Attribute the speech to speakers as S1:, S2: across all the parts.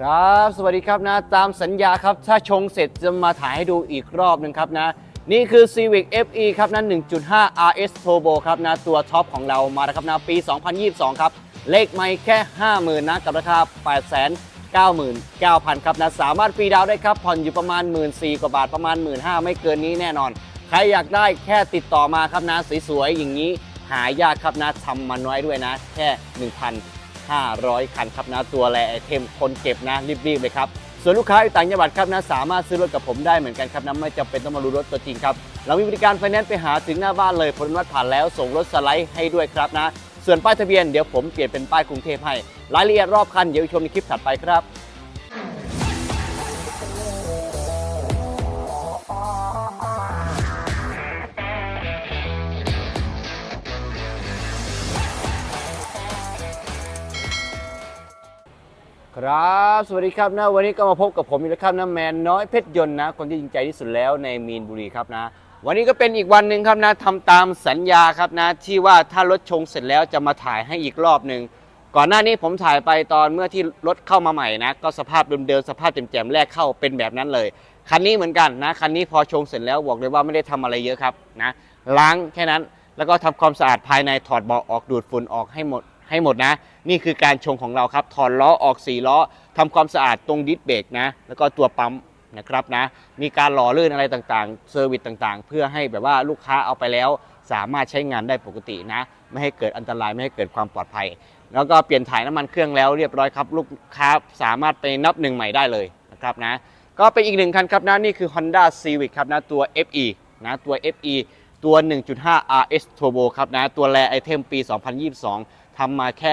S1: ครับ สวัสดีครับนะ ตามสัญญาครับ ถ้าชงเสร็จจะมาถ่ายให้ดูอีกรอบหนึ่งครับนะ นี่คือ Civic FE ครับนะ1.5 RS Turbo ครับนะ ตัวท็อปของเรามาแล้วครับนะ ปี 2022 ครับ เลขไม่แค่ 50,000 นะ กับราคา 899,000 ครับนะ สามารถฟรีดาวน์ได้ครับ ผ่อนอยู่ประมาณ 1 4 0 0 0กว่าบาทประมาณ 1 5 0 0 0ไม่เกินนี้แน่นอน ใครอยากได้แค่ติดต่อมาครับนะสวยๆอย่างนี้หายากครับนะทำมันไว้ด้วยนะ แค่ 500 คันครับนะตัวแลไอเทมคนเก็บนะรีบๆเลยครับส่วนลูกค้าอต่างจังหวัดครับนะสามารถซื้อรถกับผมได้เหมือนกันครับนะไม่จำเป็นต้องมาดูรถตัวจริงครับเรามีบริการไฟแนนซ์ไปหาถึงหน้าบ้านเลยผลวัดผ่านแล้วส่งรถสไลด์ให้ด้วยครับนะ ส่วนป้ายทะเบียนเดี๋ยวผมเปลี่ยนเป็นป้ายกรุงเทพให้รายละเอียดรอบคันเดี๋ยวชมในคลิปถัดไปครับ ครับ สวัสดีครับนะวันนี้ก็มาพบกับผมอีกแล้วครับนะแมนน้อยเพชรยนต์นะ คนที่จริงใจที่สุดแล้วในมีนบุรีครับนะ วันนี้ก็เป็นอีกวันหนึ่งครับนะทำตามสัญญาครับนะ ที่ว่าถ้ารถชงเสร็จแล้วจะมาถ่ายให้อีกรอบหนึ่งก่อนหน้านี้ผมถ่ายไปตอนเมื่อที่รถเข้ามาใหม่นะ ก็สภาพเดิมๆสภาพแจ่มๆแรกเข้าเป็นแบบนั้นเลยคันนี้เหมือนกันนะคันนี้พอชงเสร็จแล้วบอกเลยว่าไม่ได้ทำอะไรเยอะครับนะล้างแค่นั้นแล้วก็ทำความสะอาดภายในถอดเบาะออกดูดฝุ่นออกให้หมด ให้หมดนะ นี่คือการชงของเราครับ ถอดล้อออก4ล้อทำความสะอาดตรงดิสเบรกนะ แล้วก็ตัวปั๊มนะครับนะ มีการหล่อลื่นอะไรต่างๆ เซอร์วิสต่างๆ เพื่อให้แบบว่าลูกค้าเอาไปแล้ว สามารถใช้งานได้ปกตินะ ไม่ให้เกิดอันตรายไม่ให้เกิดความปลอดภัย แล้วก็เปลี่ยนถ่ายน้ำมันเครื่องแล้วเรียบร้อยครับ ลูกค้าสามารถไปนับหนึ่งใหม่ได้เลยนะครับนะ ก็เป็นอีกหนึ่งคันครับนะนี่คือ Honda Civic ครับนะตัว FE นะตัว FE ตัว 1.5 RS Turbo ครับนะ ตัวแรไอเทมปี 2022 ทำมาแค่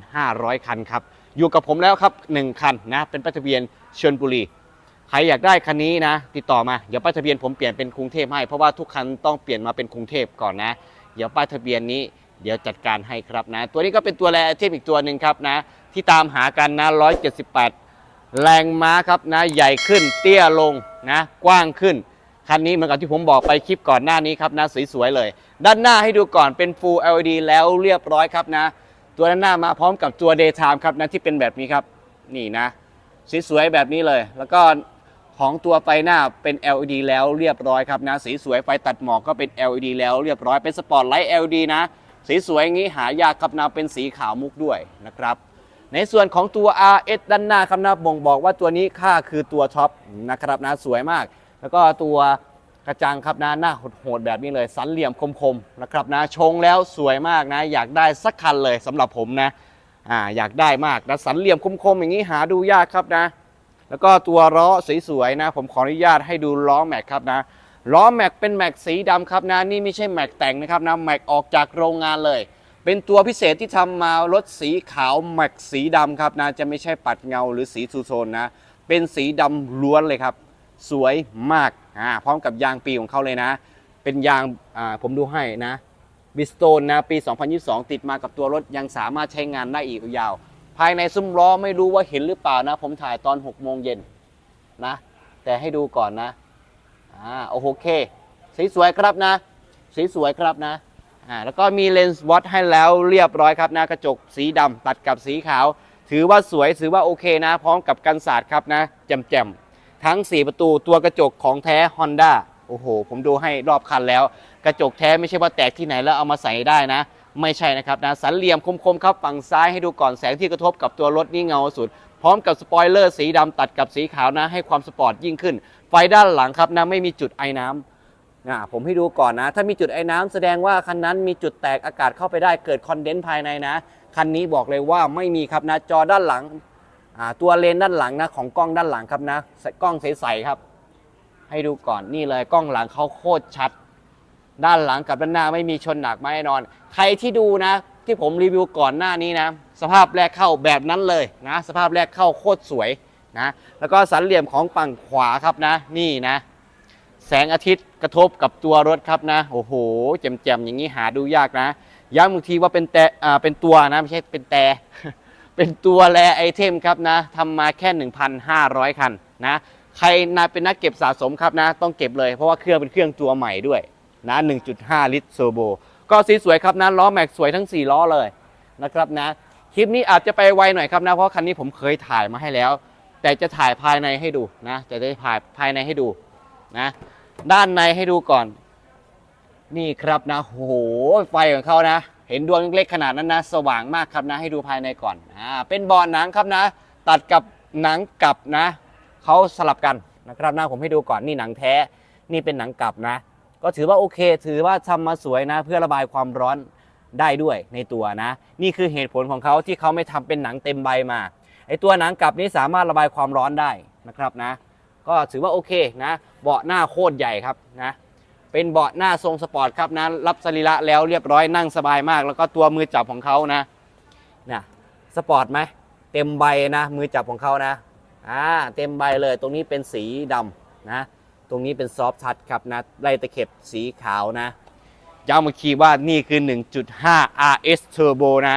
S1: 1,500 คันครับ อยู่กับผมแล้วครับ 1 คันนะ เป็นป้ายทะเบียนชลบุรี ใครอยากได้คันนี้นะ ติดต่อมา เดี๋ยวป้ายทะเบียนผมเปลี่ยนเป็นกรุงเทพให้ เพราะว่าทุกคันต้องเปลี่ยนมาเป็นกรุงเทพก่อนนะ เดี๋ยวป้ายทะเบียนนี้เดี๋ยวจัดการให้ครับนะ ตัวนี้ก็เป็นตัวแรไอเทมอีกตัวหนึ่งครับนะ ที่ตามหากันนะ 178 แรงม้าครับนะ ใหญ่ขึ้น เตี้ยลงนะ กว้างขึ้น คันนี้เหมือนกับที่ผมบอกไปคลิปก่อนหน้านี้ครับนะสวยๆเลย ด้านหน้าให้ดูก่อนเป็น Full LED แล้วเรียบร้อยครับนะ ตัวด้านหน้ามาพร้อมกับตัว Daytime ครับนะที่เป็นแบบนี้ครับ นี่นะสวยๆแบบนี้เลย แล้วก็ของตัวไฟหน้าเป็น LED แล้วเรียบร้อยครับนะ สีสวยไฟตัดหมอกก็เป็น LED แล้วเรียบร้อยเป็นสปอตไลท์ LED นะ สีสวยอย่างนี้หายากครับนะเป็นสีขาวมุกด้วยนะครับ ในส่วนของตัว RS ด้านหน้าครับนะบ่งบอกว่าตัวนี้ค่าคือตัวท็อปนะครับนะสวยมาก แล้วก็ตัวกระจังครับนะหน้าโหดๆแบบนี้เลย สันเหลี่ยมคมๆนะครับนะชงแล้วสวยมากนะ อยากได้สักคันเลยสำหรับผมนะอ่าอยากได้มากนะสันเหลี่ยมคมๆอย่างนี้หาดูยากครับนะ แล้วก็ตัวล้อสวยๆนะ ผมขออนุญาตให้ดูล้อแม็กครับนะล้อแม็กเป็นแม็กสีดำครับนะนี่ไม่ใช่แม็กแต่งนะครับนะแม็กออกจากโรงงานเลย เป็นตัวพิเศษที่ทำมารถสีขาวแม็กสีดำครับนะจะไม่ใช่ปัดเงาหรือสีทูโทนนะเป็นสีดำล้วนเลยครับ สวยมากอ่าพร้อมกับยางปีของเขาเลยนะ เป็นยางอ่าผมดูให้นะบิสโตนนะปี 2022 ติดมากับตัวรถยังสามารถใช้งานได้อีกยาว ภายในซุ้มล้อไม่รู้ว่าเห็นหรือเปล่านะ ผมถ่ายตอน 6 โมงเย็นนะ แต่ให้ดูก่อนนะอ่าโอเค สีสวยครับนะ สีสวยครับนะอ่าแล้วก็มีเลนส์วอตให้แล้วเรียบร้อยครับนะ กระจกสีดำตัดกับสีขาว ถือว่าสวยถือว่าโอเคนะ พร้อมกับกันศาสตร์ครับนะแจ่มๆ ทั้ง 4 ประตูตัวกระจกของแท้ Honda โอ้โห ผมดูให้รอบคันแล้ว กระจกแท้ไม่ใช่ว่าแตกที่ไหนแล้วเอามาใส่ได้นะ ไม่ใช่นะครับนะสันเหลี่ยมคมๆครับฝั่งซ้ายให้ดูก่อนแสงที่กระทบกับตัวรถนี่เงาสุด พร้อมกับสปอยเลอร์สีดำตัดกับสีขาวนะ ให้ความสปอร์ตยิ่งขึ้น ไฟด้านหลังครับนะไม่มีจุดไอ้น้ำนะผมให้ดูก่อนนะ ถ้ามีจุดไอ้น้ำแสดงว่าคันนั้นมีจุดแตกอากาศเข้าไปได้เกิดคอนเดนซ์ภายในนะ คันนี้บอกเลยว่าไม่มีครับนะจอด้านหลัง ตัวเลนด้านหลังนะของกล้องด้านหลังครับนะกล้องใสๆครับ ให้ดูก่อนนี่เลยกล้องหลังเขาโคตรชัด ด้านหลังกับด้านหน้าไม่มีชนหนักไม่แน่นอน ใครที่ดูนะ ที่ผมรีวิวก่อนหน้านี้นะ สภาพแรกเข้าแบบนั้นเลยนะ สภาพแรกเข้าโคตรสวยนะแล้วก็สันเหลี่ยมของฝั่งขวาครับนะ นี่นะ แสงอาทิตย์กระทบกับตัวรถครับนะ โอ้โหแจ่มๆอย่างนี้หาดูยากนะย้ำอีกทีว่าเป็นแต่อ่าเป็นตัวนะไม่ใช่เป็นแต่ เป็นตัวแลไอเทมครับนะทำมาแค่ 1,500 คันนะใครนะเป็นนักเก็บสะสมครับนะ ต้องเก็บเลยเพราะว่าเครื่องเป็นเครื่องตัวใหม่ด้วยนะ 1.5 ลิตรเซอร์โบก็สีสวยครับนะล้อแม็กสวยทั้ง 4 ล้อเลยนะครับนะคลิปนี้อาจจะไปไวหน่อยครับนะ เพราะคันนี้ผมเคยถ่ายมาให้แล้ว แต่จะถ่ายภายในให้ดูนะ จะได้ถ่ายภายในให้ดูนะ ด้านในให้ดูก่อน นี่ครับนะโหไฟของเขานะ เห็นดวงเล็กๆขนาดนั้นนะ สว่างมากครับนะ ให้ดูภายในก่อนอ่าเป็นบาะหนังครับนะ ตัดกับหนังกลับนะเขาสลับกันนะครับนะผมให้ดูก่อนนี่หนังแท้นี่เป็นหนังกลับนะ ก็ถือว่าโอเค ถือว่าทำมาสวยนะ เพื่อระบายความร้อนได้ด้วยในตัวนะ นี่คือเหตุผลของเขาที่เขาไม่ทำเป็นหนังเต็มใบมาไอตัวหนังกลับนี้สามารถระบายความร้อนได้นะครับนะ ก็ถือว่าโอเคนะ เบาะหน้าโคตรใหญ่ครับนะ เป็นเบาะหน้าทรงสปอร์ตครับนะรับสรีระแล้วเรียบร้อยนั่งสบายมาก แล้วก็ตัวมือจับของเขานะนะสปอร์ตไหมเต็มใบนะมือจับของเขานะอ่าเต็มใบเลยตรงนี้เป็นสีดำนะตรงนี้เป็นซอฟทัชครับนะไล่ตะเข็บสีขาวนะย้ำมาคีว่านี่คือ 1.5 RS Turbo นะ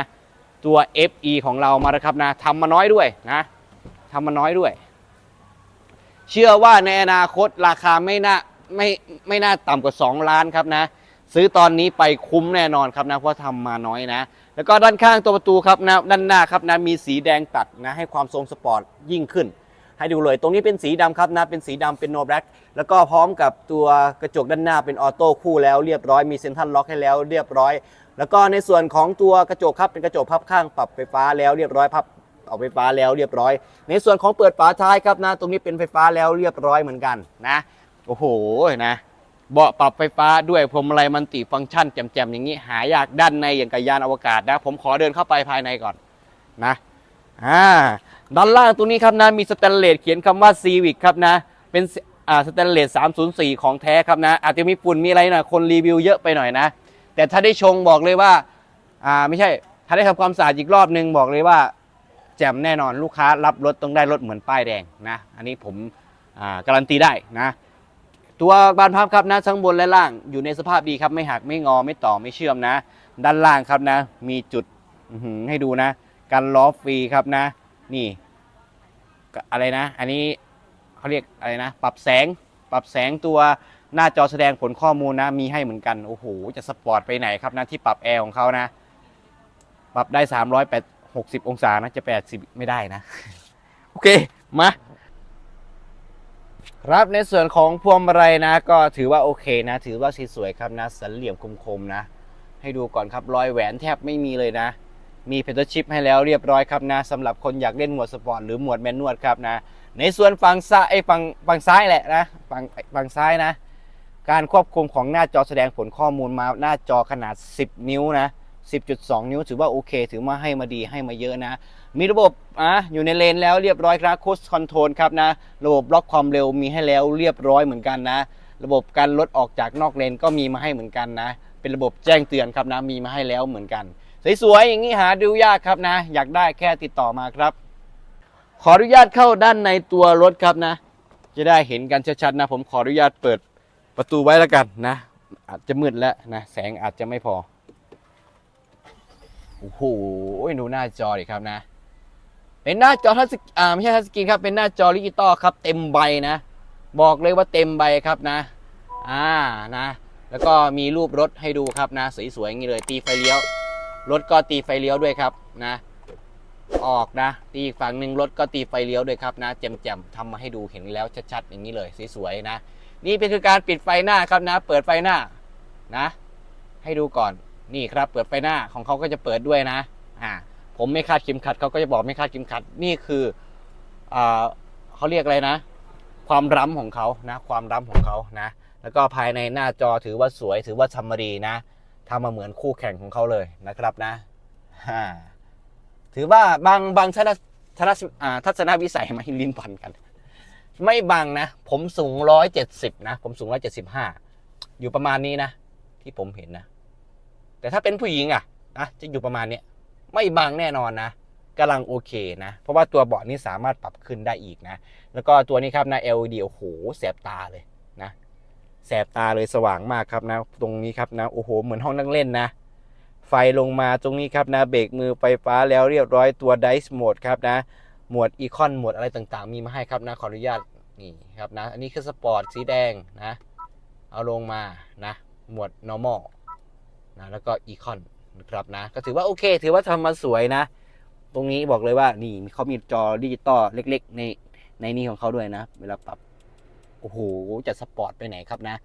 S1: ตัว FE ของเรามาแล้วครับนะทำมาน้อยด้วยนะทำมาน้อยด้วย เชื่อว่าในอนาคตราคาไม่น่า ไม่ไม่น่าต่ำกว่า 2 ล้านครับนะ ซื้อตอนนี้ไปคุ้มแน่นอนครับนะเพราะทำมาน้อยนะ แล้วก็ด้านข้างตัวประตูครับนะด้านหน้าครับนะมีสีแดงตัดนะให้ความทรงสปอร์ตยิ่งขึ้น ให้ดูเลยตรงนี้เป็นสีดำครับนะเป็นสีดำเป็นโนแบล็กแล้วก็พร้อมกับตัวกระจกด้านหน้าเป็นออโต้คู่แล้วเรียบร้อยมีเซ็นทรัลล็อกให้แล้วเรียบร้อย แล้วก็ในส่วนของตัวกระจกครับเป็นกระจกพับข้างปรับไฟฟ้าแล้วเรียบร้อยพับออกไฟฟ้าแล้วเรียบร้อย ในส่วนของเปิดฝาท้ายครับนะตรงนี้เป็นไฟฟ้าแล้วเรียบร้อยเหมือนกันนะ โอ้โหนะเบาะปรับไฟฟ้าด้วยพรมอะไรมันติฟังก์ชันแจ่มๆอย่างนี้ หายากด้านในอย่างกับยานอวกาศนะ ผมขอเดินเข้าไปภายในก่อนนะอ่าด้านล่างตรงนี้ครับนะ มีสแตนเลสเขียนคำว่า Civic ครับนะ เป็นอ่าสแตนเลส304 ของแท้ครับนะ อาจจะมีฝุ่นมีอะไรหนะคนรีวิวเยอะไปหน่อยนะ แต่ถ้าได้ชงบอกเลยว่าอ่าไม่ใช่ ถ้าได้ทำความสะอาดอีกรอบนึงบอกเลยว่าแจ่มแน่นอนลูกค้ารับรถต้องได้รถเหมือนป้ายแดงนะ อันนี้ผมอ่าการันตีได้นะ ตัวบานพับครับนะทั้งบนและล่างอยู่ในสภาพดีครับไม่หักไม่งอไม่ต่อไม่เชื่อมนะ ด้านล่างครับนะ มีจุดให้ดูนะ กันล้อฟรีครับนะ นี่ อะไรนะ อันนี้เขาเรียกอะไรนะ ปรับแสง ปรับแสงตัวหน้าจอแสดงผลข้อมูลนะ มีให้เหมือนกัน โอ้โห จะสปอร์ตไปไหนครับนะที่ปรับแอร์ของเขานะ ปรับได้360 องศานะจะ 80 ไม่ได้นะ โอเค มา ครับในส่วนของพวงมาลัยนะ ก็ถือว่าโอเคนะ ถือว่าสีสวยครับนะสันเหลี่ยมคมๆนะ ให้ดูก่อนครับรอยแหวนแทบไม่มีเลยนะ มีเพนชิปให้แล้วเรียบร้อยครับนะสำหรับคนอยากเล่นหมวดสปอร์ตหรือหมวดแมนนวลครับนะ ในส่วนฝั่งซ้ายฝั่งฝั่งซ้ายแหละนะฝั่งฝั่งซ้ายนะ การควบคุมของหน้าจอแสดงผลข้อมูลมาหน้าจอขนาด 10 นิ้วนะ 10.2 นิ้วถือว่าโอเค ถือว่าให้มาดีให้มาเยอะนะ มีระบบอะอยู่ในเลนแล้วเรียบร้อยครับโคสคอนโทรลครับนะ ระบบล็อกความเร็วมีให้แล้วเรียบร้อยเหมือนกันนะ ระบบการลดออกจากนอกเลนก็มีมาให้เหมือนกันนะ เป็นระบบแจ้งเตือนครับนะ มีมาให้แล้วเหมือนกัน สวยๆอย่างนี้หาดูยากครับนะ อยากได้แค่ติดต่อมาครับ ขออนุญาตเข้าด้านในตัวรถครับนะ จะได้เห็นกันชัดๆนะ ผมขออนุญาตเปิดประตูไว้แล้วกันนะ อาจจะมืดแล้วนะ แสงอาจจะไม่พอ โอ้โหดูหน้าจอดิครับนะ เป็นหน้าจอทัชสกอ่าไม่ใช่ทัชสกรีนครับ เป็นหน้าจอดิจิตอลครับ เต็มใบนะ บอกเลยว่าเต็มใบครับนะ อ่านะ แล้วก็มีรูปรถให้ดูครับนะ สวยๆอย่างนี้เลย ตีไฟเลี้ยว รถก็ตีไฟเลี้ยวด้วยครับนะ ออกนะ ตีอีกฝั่งหนึ่งรถก็ตีไฟเลี้ยวด้วยครับนะแจ่มๆทำมาให้ดูเห็นแล้วชัดๆอย่างนี้เลยสวยๆนะ นี่เป็นคือการปิดไฟหน้าครับนะ เปิดไฟหน้านะ ให้ดูก่อน นี่ครับเปิดไฟหน้าของเขาก็จะเปิดด้วยนะอ่าผมไม่คาดเข็มขัดเขาก็จะบอกไม่คาดเข็มขัดนี่คืออ่าเขาเรียกอะไรนะ ความร้ำของเขานะความร้ำของเขานะ แล้วก็ภายในหน้าจอถือว่าสวยถือว่าทำมาดีนะทำมาเหมือนคู่แข่งของเขาเลยนะครับนะฮ่าถือว่าบางบางทัศนทัศนอ่าทัศนวิสัยไม่ลิ้นพันกัน ไม่บังนะ ผมสูงร้อยเจ็ดสิบนะ ผมสูงร้อยเจ็ดสิบห้าอยู่ประมาณนี้นะ ที่ผมเห็นนะ แต่ถ้าเป็นผู้หญิงอะนะจะอยู่ประมาณเนี้ยไม่บังแน่นอนนะกำลังโอเคนะ เพราะว่าตัวเบาะนี้สามารถปรับขึ้นได้อีกนะ แล้วก็ตัวนี้ครับนะ LED โอ้โหแสบตาเลยนะ แสบตาเลยสว่างมากครับนะ ตรงนี้ครับนะโอ้โหเหมือนห้องนั่งเล่นนะ ไฟลงมาตรงนี้ครับนะเบรกมือไฟฟ้าแล้วเรียบร้อยตัว Dice Mode ครับนะ หมวดอีคอนหมวดอะไรต่างๆ มีมาให้ครับนะขออนุญาตนี่ครับนะ อันนี้คือสปอร์ตสีแดงนะ เอาลงมานะ หมวด normal นะแล้วก็อีคอนนะครับนะก็ถือว่าโอเค ถือว่าทำมาสวยนะ ตรงนี้บอกเลยว่านี่เขามีจอดิจิตอลเล็ก ๆ ในในนี้ของเขาด้วยนะ เวลาปรับโอ้โหจะสปอร์ตไปไหนครับนะ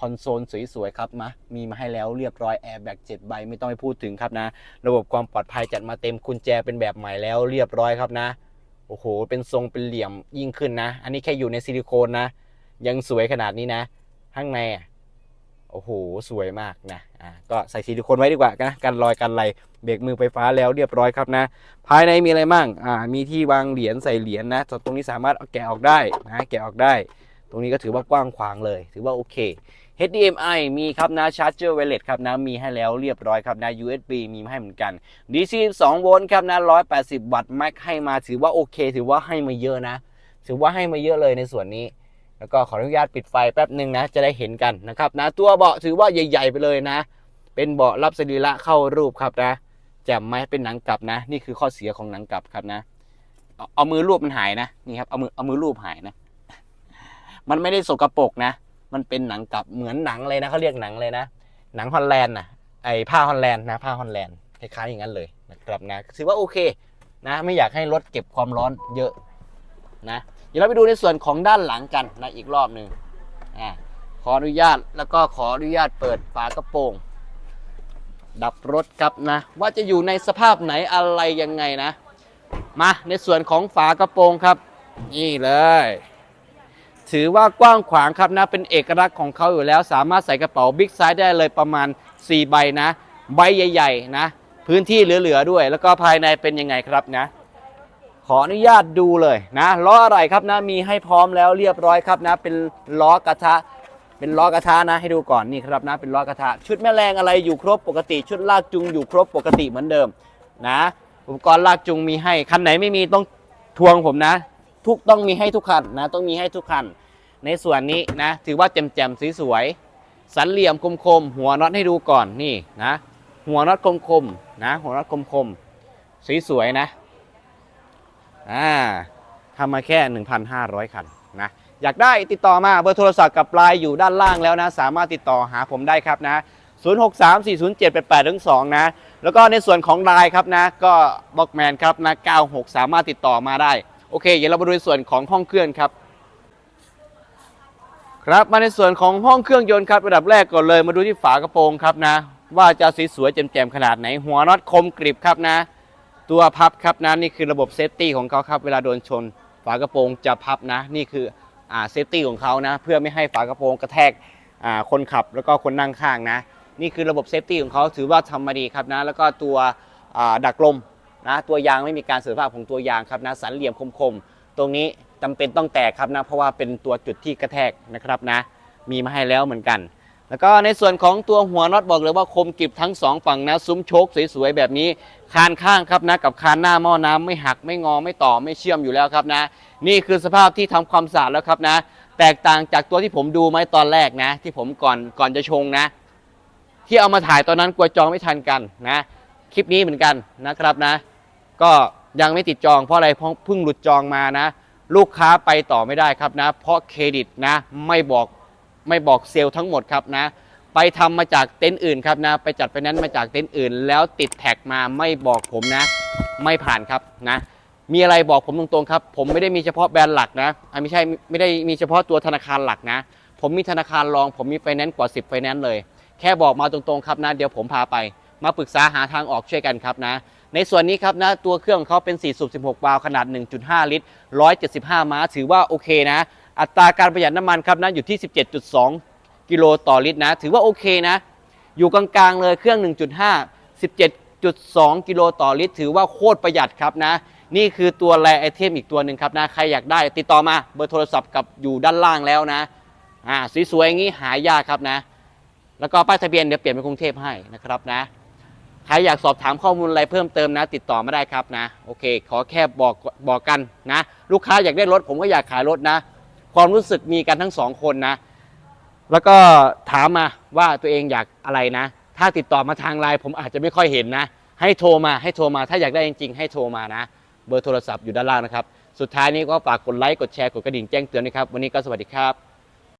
S1: คอนโซลสวยๆครับมามีมาให้แล้วเรียบร้อยแอร์แบ็ก7ใบไม่ต้องไปพูดถึงครับนะ ระบบความปลอดภัยจัดมาเต็มกุญแจเป็นแบบใหม่แล้วเรียบร้อยครับนะ โอ้โห เป็นทรงเป็นเหลี่ยมยิ่งขึ้นนะ อันนี้แค่อยู่ในซิลิโคนนะ ยังสวยขนาดนี้นะ ข้างในอะ โอ้โห สวยมากนะอ่าก็ใส่ซิลิโคนไว้ดีกว่านะกันรอยกันไหลเบรกมือไฟฟ้าแล้วเรียบร้อยครับนะ ภายในมีอะไรมั่งอ่ามีที่วางเหรียญใส่เหรียญนะตรงนี้สามารถเอาแกะออกได้นะแกะออกได้ ตรงนี้ก็ถือว่ากว้างขวางเลย ถือว่าโอเค HDMI มีครับนะ Charger Wireless ครับนะมีให้แล้วเรียบร้อยครับนะ USB มีให้เหมือนกัน DC 2โวลต์ครับนะ 180 วัตต์ Mac ให้มาถือว่าโอเค ถือว่าให้มาเยอะนะ ถือว่าให้มาเยอะเลยในส่วนนี้ แล้วก็ขออนุญาตปิดไฟแป๊บหนึ่งนะ จะได้เห็นกันนะครับนะ ตัวเบาะถือว่าใหญ่ ๆ ไปเลยนะ เป็นเบาะรับสรีระเข้ารูปครับนะจ่มไหมเป็นหนังกลับนะ นี่คือข้อเสียของหนังกลับครับนะเอาเอามือรูปมันหายนะ นี่ครับ เอามือเอามือรูปหายนะ มันไม่ได้สกรปรกนะ มันเป็นหนังกลับเหมือนหนังเลยนะเขาเรียกหนังเลยนะ หนังฮอลแลนด์นะไอผ้าฮอลแลนด์นะ ผ้าฮอลแลนด์คล้ายๆอย่างนั้นเลยนะครับนะ ถือว่าโอเคนะ ไม่อยากให้รถเก็บความร้อนเยอะนะ เดี๋ยวเราไปดูในส่วนของด้านหลังกันนะอีกรอบหนึ่งอ่าขออนุญาตแล้วก็ขออนุญาตเปิดฝากระโปรง ดับรถครับนะ ว่าจะอยู่ในสภาพไหนอะไรยังไงนะ มาในส่วนของฝากระโปรงครับ นี่เลย ถือว่ากว้างขวางครับนะ เป็นเอกลักษณ์ของเขาอยู่แล้ว สามารถใส่กระเป๋าบิ๊กไซส์ได้เลยประมาณ 4 ใบนะ ใบใหญ่ ๆ นะ พื้นที่เหลือ ๆ ด้วย แล้วก็ภายในเป็นยังไงครับนะ ขออนุญาตดูเลยนะล้ออะไรครับนะมีให้พร้อมแล้วเรียบร้อยครับนะ เป็นล้อกระทะ เป็นล้อกระทะนะให้ดูก่อนนี่ครับนะเป็นล้อกระทะ ชุดแม่แรงอะไรอยู่ครบปกติ ชุดลากจูงอยู่ครบปกติเหมือนเดิมนะอุปกรณ์ลากจูงมีให้คันไหนไม่มีต้องทวงผมนะ ทุกต้องมีให้ทุกคันนะต้องมีให้ทุกคัน ในส่วนนี้นะ ถือว่าแจ่มๆสวยๆสันเหลี่ยมคมๆหัวน็อตให้ดูก่อนนี่นะ หัวน็อตคมๆนะ หัวน็อตคมๆสวยๆนะ อ่าทำมาแค่ 1,500 คันนะอยากได้ติดต่อมาเบอร์โทรศัพท์กับไลน์อยู่ด้านล่างแล้วนะ สามารถติดต่อหาผมได้ครับนะ 0634078822นะ แล้วก็ในส่วนของไลน์ครับนะ ก็บล็อกแมนครับนะ 96 สามารถติดต่อมาได้ โอเค เดี๋ยวเรามาดูในส่วนของห้องเครื่องครับ ครับมาในส่วนของห้องเครื่องยนต์ครับระดับแรกก่อนเลยมาดูที่ฝากระโปรงครับนะ ว่าจะสีสวยแจ่มๆขนาดไหนหัวน็อตคมกริบครับนะ ตัวพับครับนะนี่คือระบบเซฟตี้ของเขาครับ เวลาโดนชน ฝากระโปรงจะพับนะ นี่คืออ่าเซฟตี้ของเขานะ เพื่อไม่ให้ฝากระโปรงกระแทกอ่าคนขับแล้วก็คนนั่งข้างนะ นี่คือระบบเซฟตี้ของเขาถือว่าทำมาดีครับนะ แล้วก็ตัวอ่าดักลมนะตัวยางไม่มีการเสื่อมสภาพของตัวยางครับนะสันเหลี่ยมคมๆ ตรงนี้จำเป็นต้องแตกครับนะ เพราะว่าเป็นตัวจุดที่กระแทกนะครับนะ มีมาให้แล้วเหมือนกัน แล้วก็ในส่วนของตัวหัวน็อตบอกเลยว่าคมกริบทั้งสองฝั่งนะซุ้มโชคสวยๆแบบนี้ คานข้างครับนะกับคานหน้าหม้อน้ำไม่หักไม่งอไม่ต่อไม่เชื่อมอยู่แล้วครับนะ นี่คือสภาพที่ทำความสะอาดแล้วครับนะ แตกต่างจากตัวที่ผมดูไหมตอนแรกนะ ที่ผมก่อนก่อนจะชงนะ ที่เอามาถ่ายตอนนั้นกลัวจองไม่ทันกันนะคลิปนี้เหมือนกันนะครับนะ ก็ยังไม่ติดจองเพราะอะไรเพราะเพิ่งหลุดจองมานะ ลูกค้าไปต่อไม่ได้ครับนะ เพราะเครดิตนะ ไม่บอก ไม่บอกเซลล์ทั้งหมดครับนะ ไปทำมาจากเต็นท์อื่นครับนะ ไปจัดไฟแนนซ์มาจากเต็นท์อื่น แล้วติดแท็กมาไม่บอกผมนะ ไม่ผ่านครับนะมีอะไรบอกผมตรงๆครับ ผมไม่ได้มีเฉพาะแบรนด์หลักนะไม่ใช่ไม่ได้มีเฉพาะตัวธนาคารหลักนะ ผมมีธนาคารรอง ผมมีไฟแนนซ์กว่า 10ไฟแนนซ์เลย แค่บอกมาตรงๆครับนะ เดี๋ยวผมพาไป มาปรึกษาหาทางออกช่วยกันครับนะ ในส่วนนี้ครับนะ ตัวเครื่องของเขาเป็น4สูบ16 วาล์วขนาด 1.5 ลิตร 175 ม้า ถือว่าโอเคนะ อัตราการประหยัดน้ำมันครับนะอยู่ที่ 17.2 กิโลต่อลิตรนะ ถือว่าโอเคนะ อยู่กลางๆเลยเครื่อง 1.5 17.2 กิโลต่อลิตร ถือว่าโคตรประหยัดครับนะ นี่คือตัวแรไอเทมอีกตัวหนึ่งครับนะ ใครอยากได้ติดต่อมาเบอร์โทรศัพท์กับอยู่ด้านล่างแล้วนะอ่าสวยๆอย่างนี้หายากครับนะ แล้วก็ป้ายทะเบียนเดี๋ยวเปลี่ยนเป็นกรุงเทพให้นะครับนะใครอยากสอบถามข้อมูลอะไรเพิ่มเติมนะ ติดต่อมาได้ครับนะ โอเค ขอแค่บอกบอกกันนะ ลูกค้าอยากได้รถผมก็อยากขายรถนะ ความรู้สึกมีกันทั้งสองคนนะ แล้วก็ถามมาว่าตัวเองอยากอะไรนะ ถ้าติดต่อมาทางไลน์ผมอาจจะไม่ค่อยเห็นนะ ให้โทรมาให้โทรมาถ้าอยากได้จริงๆ ให้โทรมานะ เบอร์โทรศัพท์อยู่ด้านล่างนะครับ สุดท้ายนี้ก็ฝากกดไลค์กดแชร์กดกระดิ่งแจ้งเตือนนะครับ วันนี้ก็สวัสดีครับ